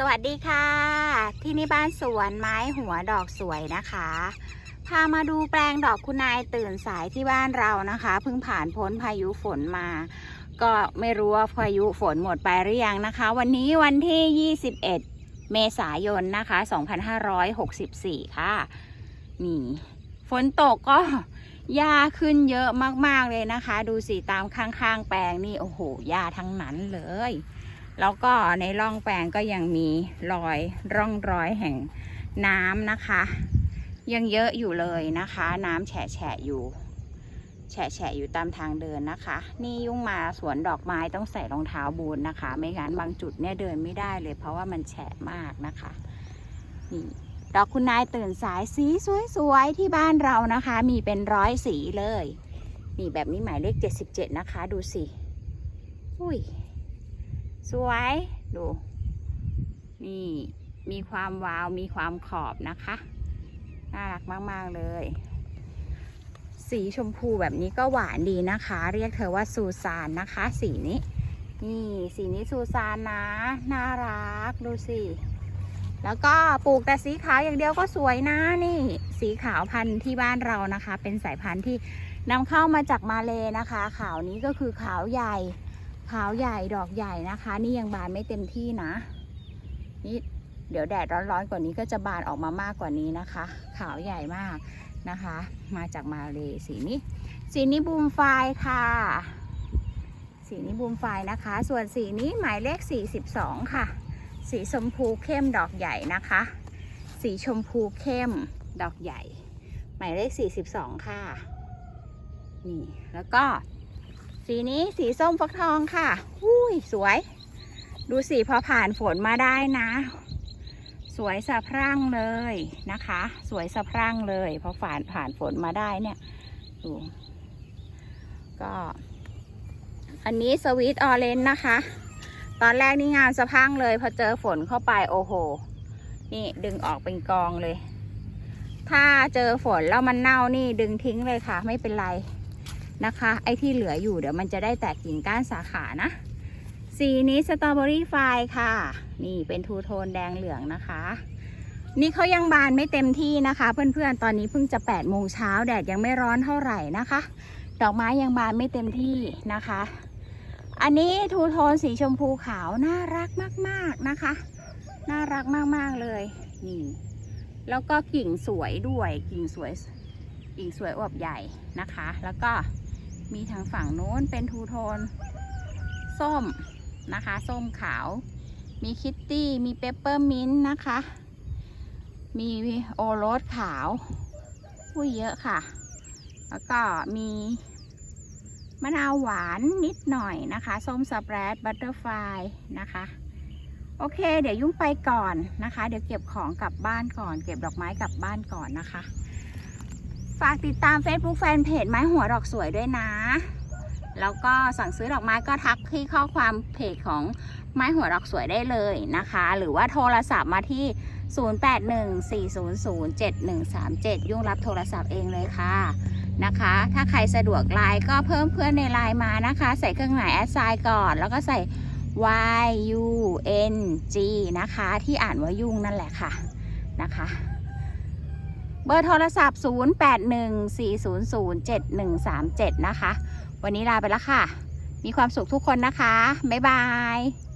สวัสดีค่ะ ที่นี่บ้านสวนไม้หัวดอกสวยนะคะ พามาดูแปลงดอกคุณนายตื่นสายที่บ้านเรานะคะ เพิ่งผ่านพ้นพายุฝนมา ก็ไม่รู้ว่าพายุฝนหมดไปหรือยังนะคะ วันนี้วันที่ 21 เมษายนนะคะ 2564 ค่ะ นี่ฝนตกก็หญ้าขึ้นเยอะมากๆเลยนะคะ ดูสิตามข้างๆ แปลงนี่โอ้โหหญ้าทั้งนั้นเลย แล้วก็ในร่องแปลงก็ยังมีรอยร่องรอยแห่งน้ำนะคะ ยังเยอะอยู่เลยนะคะ น้ำแฉะแฉะอยู่ แฉะแฉะอยู่ตามทางเดินนะคะ นี่ยุ่งมาสวนดอกไม้ต้องใส่รองเท้าบูทนะคะ ไม่งั้นบางจุดเนี่ยเดินไม่ได้เลย เพราะว่ามันแฉะมากนะคะนี่ดอกคุณนายตื่นสายสีสวยๆที่บ้านเรานะคะ มีเป็นร้อยสีเลย นี่แบบนี้หมายเลข 77 นะคะ ดูสิ อุ้ย สวยดู นี่ มีความวาวมีความขอบนะคะ น่ารักมาก ๆ เลย สีชมพูแบบนี้ก็หวานดีนะคะ เรียกเธอว่าซูซานนะคะ สีนี้ นี่สีนี้ซูซานนะ น่ารักดูสิแล้วก็ปลูกแต่สีขาวอย่างเดียวก็สวยนะนี่ สีขาวพันธุ์ที่บ้านเรานะคะ เป็นสายพันธุ์ที่นำเข้ามาจากมาเลนะคะ ขาวนี้ก็คือขาวใหญ่ ขาวใหญ่ดอกใหญ่นะคะ นี่ยังบานไม่เต็มที่นะนี่เดี๋ยวแดดร้อนๆกว่านี้ก็จะบานออกมามากกว่านี้นะคะ ขาวใหญ่มากนะคะ มาจากมาเลยสีนี้ สีนี้บูมไฟค่ะ สีนี้บูมไฟนะคะ ส่วนสีนี้หมายเลข 42 ค่ะ สีชมพูเข้มดอกใหญ่นะคะ สีชมพูเข้มดอกใหญ่ หมายเลข 42 ค่ะ นี่แล้วก็ สีนี้สีส้มฟักทองค่ะอุ้ยสวย ดูสิพอผ่านฝนมาได้นะ สวยสะพรั่งเลยนะคะ สวยสะพรั่งเลยพอผ่านผ่านฝนมาได้เนี่ยดูก็ อันนี้สวีทออเรนนะคะ ตอนแรกนี่งานสะพรั่งเลยพอเจอฝนเข้าไปโอ้โห นี่ดึงออกเป็นกองเลย ถ้าเจอฝนแล้วมันเน่านี่ดึงทิ้งเลยค่ะ ไม่เป็นไร นะคะ ไอ้ที่เหลืออยู่เดี๋ยวมันจะได้แตกกิ่งก้านสาขานะ สีนี้สตรอเบอรี่ไฟค่ะ นี่เป็นทูโทนแดงเหลืองนะคะ นี่เขายังบานไม่เต็มที่นะคะ เพื่อนๆ ตอนนี้เพิ่งจะ8ปดโมงเช้าแดดยังไม่ร้อนเท่าไหร่นะคะ ดอกไม้ยังบานไม่เต็มที่นะคะ อันนี้ทูโทนสีชมพูขาวน่ารักมากๆนะคะ น่ารักมากๆเลย นี่ แล้วก็กิ่งสวยด้วยกิ่งสวยกิ่งสวยอวบใหญ่นะคะ แล้วก็ มีทางฝั่งโน้นเป็นทูโทน ส้มนะคะ ส้มขาว มีคิตตี้ มีเปปเปอร์มินต์นะคะ มีโอโรสขาวอุ้ยเยอะค่ะ แล้วก็มีมะนาวหวานนิดหน่อยนะคะ ส้มสเปรดบัตเตอร์ไฟนะคะ โอเค เดี๋ยวยุ่งไปก่อนนะคะ เดี๋ยวเก็บของกลับบ้านก่อน เก็บดอกไม้กลับบ้านก่อนนะคะ ฝากติดตาม Facebook แฟนเพจไม้หัวดอกสวยด้วยนะ แล้วก็สั่งซื้อดอกไม้ก็ทักที่ข้อความเพจของไม้หัวดอกสวยได้เลยนะคะ หรือว่าโทรศัพท์มาที่ 0814007137 ยุ่งรับโทรศัพท์เองเลยค่ะนะคะ ถ้าใครสะดวกไลน์ก็เพิ่มเพื่อนในไลน์มานะคะ ใส่เครื่องหมายแอดไซน์ก่อน แล้วก็ใส่ y u n g นะคะ ที่อ่านว่ายุ่งนั่นแหละค่ะนะคะ เบอร์โทรศัพท์ 0814007137 นะคะ วันนี้ลาไปแล้วค่ะ มีความสุขทุกคนนะคะ บ๊ายบาย